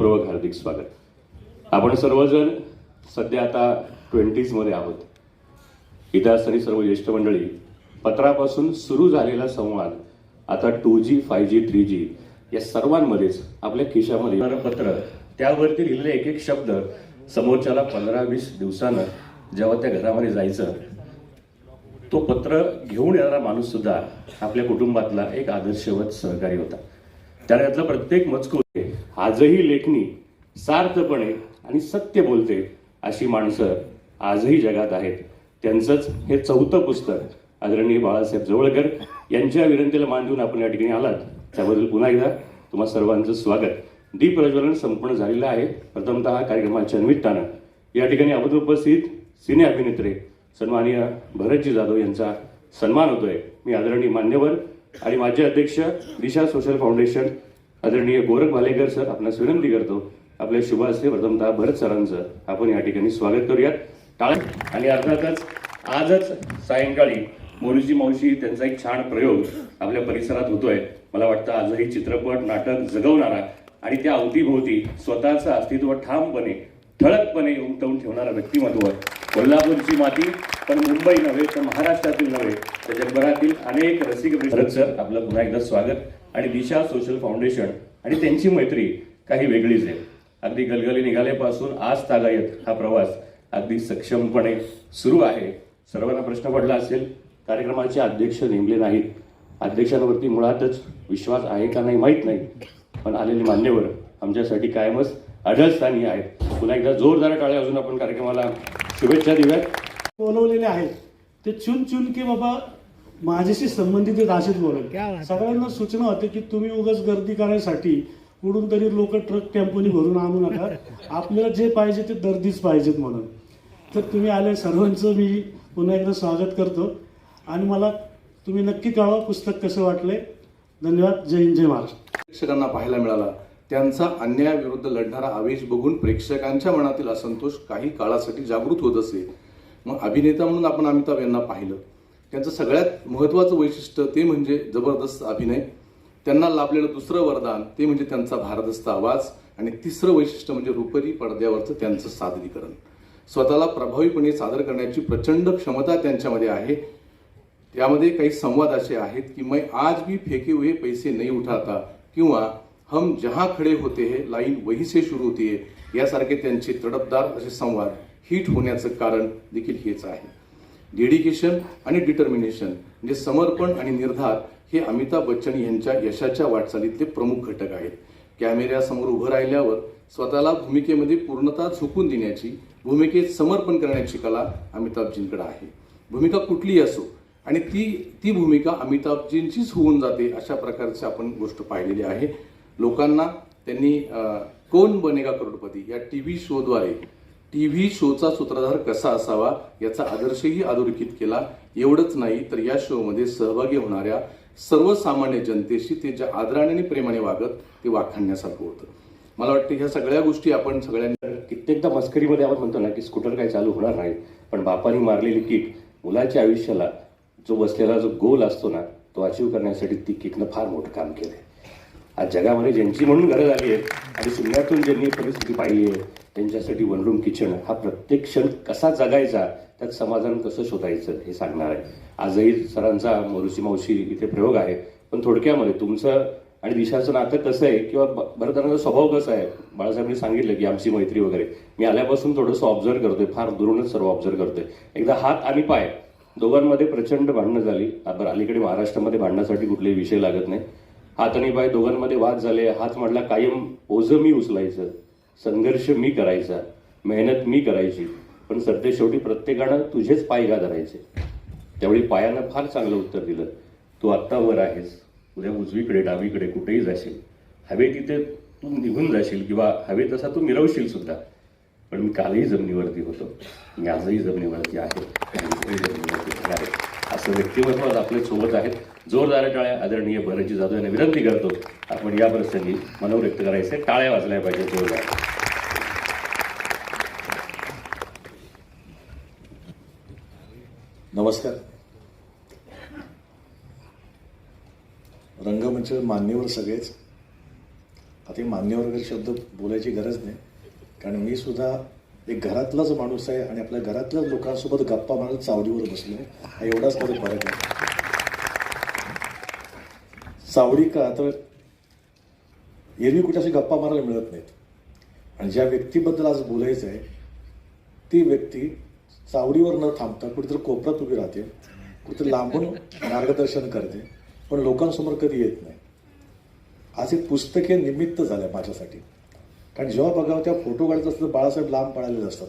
मनपूर्वक हार्दिक स्वागत. आपण सर्वजण सध्या आता ट्वेंटीजमध्ये आहोत. इथं असणारी सर्व ज्येष्ठ मंडळी पत्रापासून सुरू झालेला संवाद आता two G five G three G या सर्वांमध्येच आपल्या खिशामध्ये येणारं पत्र त्यावरती लिहिलेले एक एक शब्द समोरच्याला पंधरा वीस दिवसानं जेव्हा त्या घरामध्ये जायचं तो पत्र घेऊन येणारा माणूस सुद्धा आपल्या कुटुंबातला एक आदर्शवत सहकारी होता. त्यातला प्रत्येक मजकूर आजही लेखणी सार्थपणे आणि सत्य बोलते अशी माणसं आजही जगात आहेत. त्यांचंच हे चौथं पुस्तक आदरणीय बाळासाहेब जवळकर यांच्या विनंतीला मान देऊन आपण या ठिकाणी आलात. त्याबद्दल पुन्हा एकदा तुम्हा सर्वांचं स्वागत. दीप प्रज्वलन संपूर्ण झालेलं आहे. प्रथमतः कार्यक्रमाच्या निमित्तानं या ठिकाणी अवध उपस्थित सिने अभिनेत्री सन्माननीय भरतजी जाधव यांचा सन्मान होतोय. मी आदरणीय मान्यवर आणि माझे अध्यक्ष दिशा सोशल फाउंडेशन आदरणीय गोरख भालेकर सर आपणास विनंती करतो आपल्या शुभ हस्ते प्रथमतः भरत सरांचं आपण या ठिकाणी स्वागत करूयात. टाळ आणि अर्थातच आजच सायंकाळी मोरूची मावशी त्यांचा एक छान प्रयोग आपल्या परिसरात होतोय. मला वाटतं आजही चित्रपट नाटक जगवणारा आणि त्या अवतीभोवती स्वतःचं अस्तित्व ठामपणे ठळकपणे उमटवून ठेवणारा व्यक्तिमत्व कोल्हापूरची माती पण मुंबई नव्हे तर महाराष्ट्रातील नव्हे तर जगभरातील अनेक रसिक सर आपलं पुन्हा एकदा स्वागत. आणि दिशा सोशल फाउंडेशन आणि त्यांची मैत्री काही वेगळीच आहे. अगदी गलगली निघाल्यापासून आज तागायत हा प्रवास अगदी सक्षमपणे सुरू आहे. सर्वांना प्रश्न पडला असेल कार्यक्रमाचे अध्यक्ष नेमले नाहीत. अध्यक्षांवरती मुळातच विश्वास आहे का नाही माहीत नाही. पण आलेले मान्यवर आमच्यासाठी कायमच अढळस्थानी आहेत. पुन्हा एकदा जोरदार टाळ्या अजून आपण कार्यक्रमाला शुभेच्छा देऊयात. बोलवलेले आहेत. ते चुन चुन की बाबा माझ्याशी संबंधित असेच बोलत. सगळ्यांना सूचना होते की तुम्ही उगाच गर्दी करायसाठी कुठून तरी लोक ट्रक टेम्पोनी भरून आणू नका. आपल्याला जे पाहिजे ते दर्दीच पाहिजेत म्हणून. तर तुम्ही आले सर्वांचं मी पुन्हा एकदा स्वागत करतो. आणि मला तुम्ही नक्की कळवा पुस्तक कसं वाटलंय. धन्यवाद. जय हिंद जय महाराष्ट्र. प्रेक्षकांना पाहायला मिळाला. त्यांचा अन्यायाविरुद्ध लढणारा आवेश बघून प्रेक्षकांच्या मनातील असंतोष काही काळासाठी जागृत होत असे. मग अभिनेता म्हणून आपण अमिताभ यांना पाहिलं. त्यांचं सगळ्यात महत्त्वाचं वैशिष्ट्य ते म्हणजे जबरदस्त अभिनय. त्यांना लाभलेलं दुसरं वरदान ते म्हणजे त्यांचा भारदस्त आवाज आणि तिसरं वैशिष्ट्य म्हणजे रुपरी पडद्यावरचं त्यांचं सादरीकरण. स्वतःला प्रभावीपणे सादर करण्याची प्रचंड क्षमता त्यांच्यामध्ये आहे. त्यामध्ये काही संवाद असे आहेत की मैं आज भी फेके हुए पैसे नाही उठाता किंवा हम जहां खडे होते हे लाईन वही से सुरू होते यासारखे त्यांचे तडपदार असे संवाद हिट होण्याचं कारण देखील हेच आहे. डेडिकेशन आणि डिटर्मिनेशन म्हणजे समर्पण आणि निर्धार हे अमिताभ बच्चन यांच्या यशाच्या वाटचालीतले प्रमुख घटक आहेत. कॅमेऱ्यासमोर उभं राहिल्यावर स्वतःला भूमिकेमध्ये पूर्णतः झोकून देण्याची भूमिकेत समर्पण करण्याची कला अमिताभजींकडे आहे. भूमिका कुठलीही असो आणि ती ती भूमिका अमिताभजींचीच होऊन जाते अशा प्रकारची आपण गोष्ट पाहिलेली आहे. लोकांना त्यांनी कोण बनेगा करोडपती या टी व्ही शोद्वारे टी व्ही शोचा सूत्रधार कसा असावा याचा आदर्शही अधोरेखित केला. एवढंच नाही तर या शोमध्ये सहभागी होणाऱ्या सर्वसामान्य जनतेशी ते ज्या आदराने आणि प्रेमाने वागत ते वाखाणण्यासारखं होतं. मला वाटतं ह्या सगळ्या गोष्टी आपण सगळ्यांनी कित्येकदा मस्करीमध्ये आपण म्हणतो ना की स्कूटर काही चालू होणार नाही पण बापाने मारलेली किट मुलाच्या आयुष्याला जो बसलेला जो गोल असतो ना तो अचीव करण्यासाठी ती किटनं फार मोठं काम केलंय. आज जगामध्ये ज्यांची म्हणून गरज आली आहे आणि शून्यातून ज्यांनी परिस्थिती पाहिली आहे त्यांच्यासाठी वनरूम किचन हा प्रत्येक क्षण कसा जगायचा त्यात समाधान कसं शोधायचं हे सांगणार आहे. आजही सरांचा मोरुची मावशी इथे प्रयोग आहे पण थोडक्यामध्ये तुमचं आणि दिशाचं नातं कसं आहे किंवा भरतानाचा स्वभाव कसा आहे? बाळासाहेबांनी सांगितलं की आमची मैत्री वगैरे. मी आल्यापासून थोडंसं ऑब्झर्व करतोय फार दुरूनच सर्व ऑब्झर्व करतोय. एकदा हात आणि पाय दोघांमध्ये प्रचंड भांडणं झाली. बरं अलीकडे महाराष्ट्रामध्ये भांडण्यासाठी कुठलेही विषय लागत नाही. हात आणि बाय दोघांमध्ये वाद झाले. हाच म्हटला कायम ओझं मी उचलायचं. संघर्ष मी करायचा. मेहनत मी करायची. पण सरते शेवटी प्रत्येकानं तुझेच पाय का धरायचे त्यावेळी पायानं फार चांगलं उत्तर दिलं. तू आत्ता वर आहेस. उद्या उजवीकडे डावीकडे कुठेही जाशील. हवे तिथे तू निघून जाशील किंवा हवे तसा तू मिरवशील सुद्धा. पण मी कालही जमिनीवरती होतो. मी आजही जमिनीवरती आहे. असं व्यक्तिमत्व आज आपल्यासोबत आहेत. जोरदार टाळ्या आदरणीय भरतजी जाधव यांना विनंती करतो. आपण या प्रसंगी मनोव्यक्त करायचे. टाळ्या वाजल्या पाहिजे जोरदार. नमस्कार. रंगमंच मान्यवर सगळेच. आता हे मान्यवर वगैरे शब्द बोलायची गरज नाही. कारण मी सुद्धा एक घरातलाच माणूस आहे आणि आपल्या घरातल्याच लोकांसोबत गप्पा मारत चावडीवर बसलो. हा एवढाच माझा फरक आहे. चावडी का तर एरवी कुठे अशी गप्पा मारायला मिळत नाहीत. आणि ज्या व्यक्तीबद्दल आज बोलायचं आहे ती व्यक्ती चावडीवर न थांबता कुठेतरी कोपऱ्यात उभी राहते कुठेतरी लांबून मार्गदर्शन करते पण लोकांसमोर कधी येत नाही. आज हे पुस्तके निमित्त झालं माझ्यासाठी. कारण जेव्हा बघावं त्या फोटो काढत असतं बाळासाहेब लांब पळालेले असतात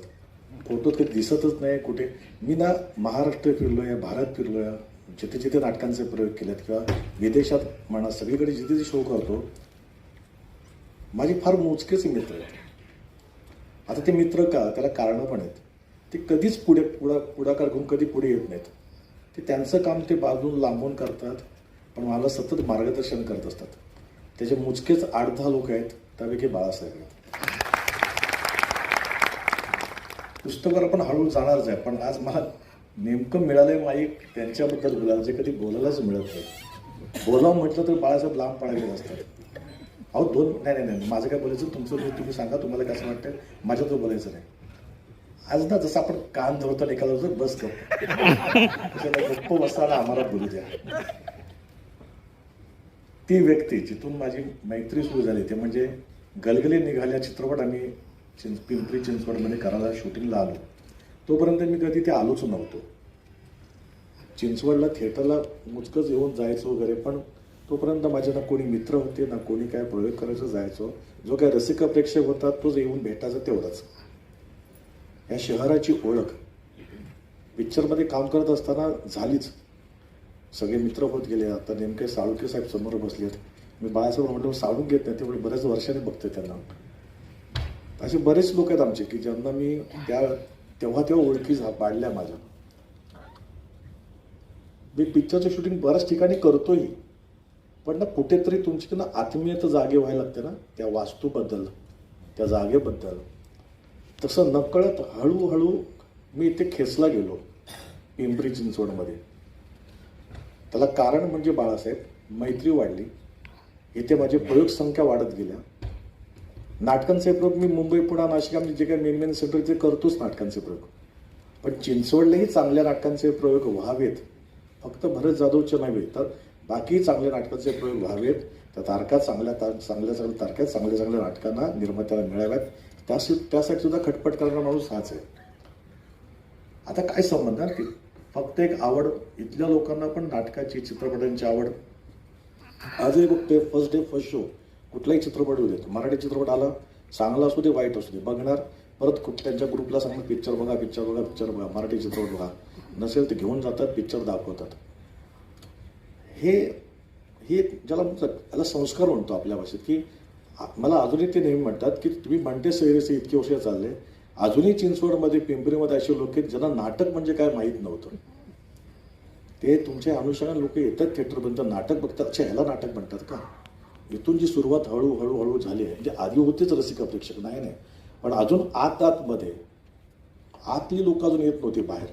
फोटो ते दिसतच नाही कुठे. मी ना महाराष्ट्र फिरलो आहे भारत फिरलो आहे जिथे जिथे नाटकांचे प्रयोग केलेत किंवा विदेशात म्हणा सगळीकडे जिथे जिथे शो करतो माझे फार मोजकेच मित्र आहेत. आता ते मित्र का त्याला कारणं पण आहेत. ते कधीच पुढे पुढा पुढाकार घेऊन कधी पुढे येत नाहीत. ते त्यांचं काम ते बाजून लांबून करतात पण मला सतत मार्गदर्शन करत असतात. त्याचे मोजकेच आठ दहा लोक आहेत. त्यापैकी बाळासाहेब आहेत पुस्तकावर आपण हळूहळू जाणारच आहे पण आज मला नेमकं मिळालंय माई त्यांच्याबद्दल बोलायला. जे कधी बोलायलाच मिळत नाही. बोलावं म्हटलं तर बाळासाहेब लांब पडायला असतात अहो दोन नाही नाही नाही. माझं काय बोलायचं? तुमचं तुम्ही- तुम्ही सांगा. तुम्हाला कसं वाटतं माझ्या तो बोलायचं नाही. आज ना जसं आपण कान धरतो आणि एखादा बस गप्प गप्प बसताना आम्हाला बोलू द्या. ती व्यक्ती जिथून माझी मैत्री सुरू झाली ते म्हणजे गलगले निघाल्या चित्रपट आम्ही चिंच पिंपरी चिंचवडमध्ये करायला शूटिंगला आलो. तोपर्यंत मी कधी ते आलोच नव्हतो. चिंचवडला थिएटरला मुचकच येऊन जायचो वगैरे पण तोपर्यंत माझे ना कोणी मित्र होते ना कोणी काय प्रयोग करायचं जायचो. जो काय रसिक प्रेक्षक होता तोच येऊन भेटायचा तेवढाच. या शहराची ओळख. पिक्चरमध्ये काम करत असताना झालीच. सगळे मित्र होत गेले. आता नेमके साळुके साहेब समोर बसलेत. मी बाळासाहेब म्हटलं साळून घेत नाही तेवढे बऱ्याच वर्षाने बघते त्यांना. असे बरेच लोक आहेत आमचे की ज्यांना मी त्या तेव्हा तेव्हा ओळखी झा पाडल्या माझ्या. मी पिक्चरचं शूटिंग बऱ्याच ठिकाणी करतोही पण ना कुठेतरी तुमची ना आत्मीयता जागे व्हायला लागते ना त्या वास्तूबद्दल त्या जागेबद्दल. तसं नकळत हळूहळू मी इथे खेचला गेलो पिंपरी चिंचवडमध्ये. त्याला कारण म्हणजे बाळासाहेब मैत्री वाढली. इथे माझी प्रयोग संख्या वाढत गेल्या. नाटकांचे प्रयोग मी मुंबई पुणा नाशिक आम्ही जे काही मेन मेन सेंटर ते करतोच नाटकांचे प्रयोग. पण चिंचवडलेही चांगल्या नाटकांचे प्रयोग व्हावेत. फक्त भरत जाधवचे नव्हे तर बाकी चांगल्या नाटकांचे प्रयोग व्हावेत. त्या तारखा चांगल्या तार चांगल्या चांगल्या तारखा चांगल्या चांगल्या नाटकांना निर्मात्याला मिळाव्यात. त्यासाठी त्यासाठी सुद्धा खटपट करणारा माणूस हाच आहे. आता काय संबंध आहे? फक्त एक आवड इथल्या लोकांना पण नाटकाची चित्रपटांची आवड. आजही बघतोय फर्स्ट डे फर्स्ट शो कुठलाही चित्रपट होऊ देत. मराठी चित्रपट आला चांगला असू दे वाईट असू दे बघणार. परत खूप त्यांच्या ग्रुपला सांगणार पिक्चर बघा पिक्चर बघा पिक्चर बघा मराठी चित्रपट बघा. नसेल ते घेऊन जातात पिक्चर दाखवतात. हे हे ज्याला म्हणतात याला संस्कार म्हणतो आपल्या भाषेत की मला अजूनही ते नेहमी म्हणतात की तुम्ही म्हणते सैरेसे इतके वर्ष चालले. अजूनही चिंचवडमध्ये पिंपरीमध्ये असे लोक आहेत ज्यांना नाटक म्हणजे काय माहीत नव्हतं. ते तुमच्या अनुषंगाने लोक येतात थिएटरपर्यंत नाटक बघतात. अच्छा ह्याला नाटक म्हणतात का? इथून जी सुरुवात हळूहळू हळू झाली आहे. म्हणजे आधी होतीच रसिका प्रेक्षक नाही नाही. पण अजून आत आतमध्ये आतली लोक अजून येत नव्हती बाहेर.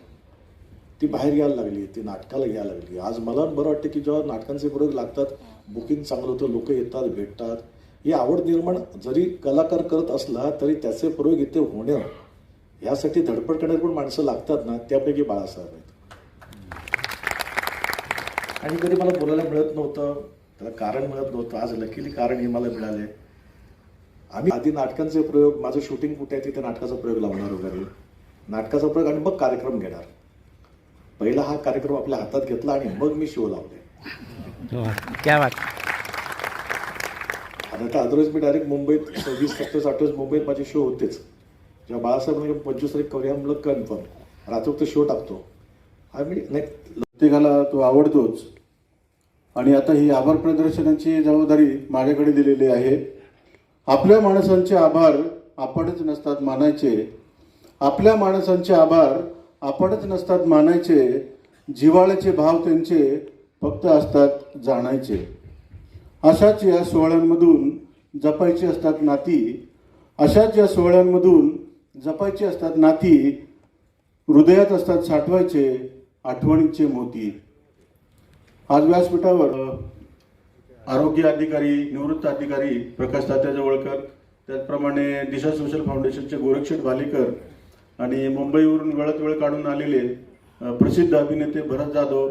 ती बाहेर यायला लागली ती नाटकाला यायला लागली. आज मला बरं वाटतं की जेव्हा नाटकांचे प्रयोग लागतात बुकिंग चांगलं होतं लोक येतात भेटतात. ही आवड निर्माण जरी कलाकार करत असला तरी त्याचे प्रयोग इथे होणं यासाठी धडपड करणारी पण माणसं लागतात ना त्यापैकी बाळासाहेब आहेत. आणि कधी मला बोलायला मिळत नव्हतं त्याला कारण मिळत नव्हतं. आज लकीली कारण हे मला मिळाले. आम्ही आधी नाटकांचे प्रयोग माझं शूटिंग कुठे आहे तिथे नाटकाचा प्रयोग लावणार वगैरे. नाटकाचा प्रयोग आणि मग कार्यक्रम घेणार. पहिला हा कार्यक्रम आपल्या हातात घेतला आणि मग मी शो लावले. हो, क्या आता तर अदरवाईज मी डायरेक्ट मुंबईत सव्वीस सत्तावीस अठ्ठावीस मुंबईत माझे शो होतेच. जेव्हा बाळासाहेब पंचवीस तारीख करूया म्हणलं कन्फर्म रात्री शो टाकतो. आम्ही नाही प्रत्येकाला तो आवडतोच. आणि आता ही आभार प्रदर्शनाची जबाबदारी माझ्याकडे दिलेली आहे. आपल्या माणसांचे आभार आपणच नसतात मानायचे. आपल्या माणसांचे आभार आपणच नसतात मानायचे. जिव्हाळ्याचे भाव त्यांचे फक्त असतात जाणायचे. अशाच या सोहळ्यांमधून जपायची असतात नाती अशाच या सोहळ्यांमधून जपायची असतात नाती हृदयात असतात साठवायचे आठवणीचे मोती. आज व्यासपीठावर आरोग्य अधिकारी निवृत्त अधिकारी प्रकाश तात्या जवळकर त्याचप्रमाणे दिशा सोशल फाउंडेशनचे गोरक्षेट भालेकर आणि मुंबईवरून वेळात वेळ काढून आलेले प्रसिद्ध अभिनेते भरत जाधव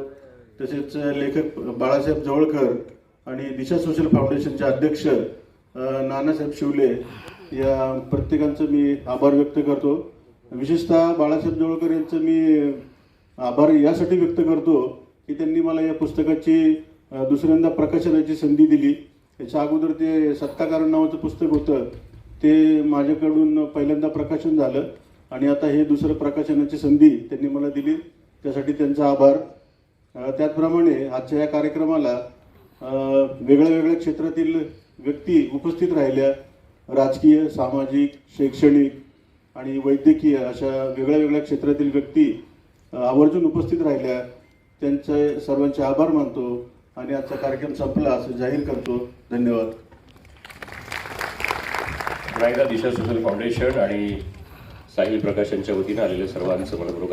तसेच लेखक बाळासाहेब जवळकर आणि दिशा सोशल फाउंडेशनचे अध्यक्ष नानासाहेब शिवले या प्रत्येकांचं मी आभार व्यक्त करतो. विशेषतः बाळासाहेब जवळकर यांचं मी आभार यासाठी व्यक्त करतो की त्यांनी मला या पुस्तकाची दुसऱ्यांदा प्रकाशनाची संधी दिली. याच्या अगोदर ते सत्ताकारण नावाचं पुस्तक होतं. ते माझ्याकडून पहिल्यांदा प्रकाशन झालं आणि आता हे दुसरं प्रकाशनाची संधी त्यांनी मला दिली. त्यासाठी त्यांचा आभार. त्याचप्रमाणे आजच्या या कार्यक्रमाला वेगळ्या वेगळ्या क्षेत्रातील व्यक्ती उपस्थित राहिल्या. राजकीय सामाजिक शैक्षणिक आणि वैद्यकीय अशा वेगळ्या वेगळ्या क्षेत्रातील व्यक्ती आवर्जून उपस्थित राहिल्या. त्यांचे सर्वांचे आभार मानतो आणि आजचा कार्यक्रम संपला असं जाहीर करतो. धन्यवाद. पुन्हा एकदा दिशा सोशल फाउंडेशन आणि साहिल प्रकाशनच्या वतीनं आलेल्या सर्वांचं मनपूर्वक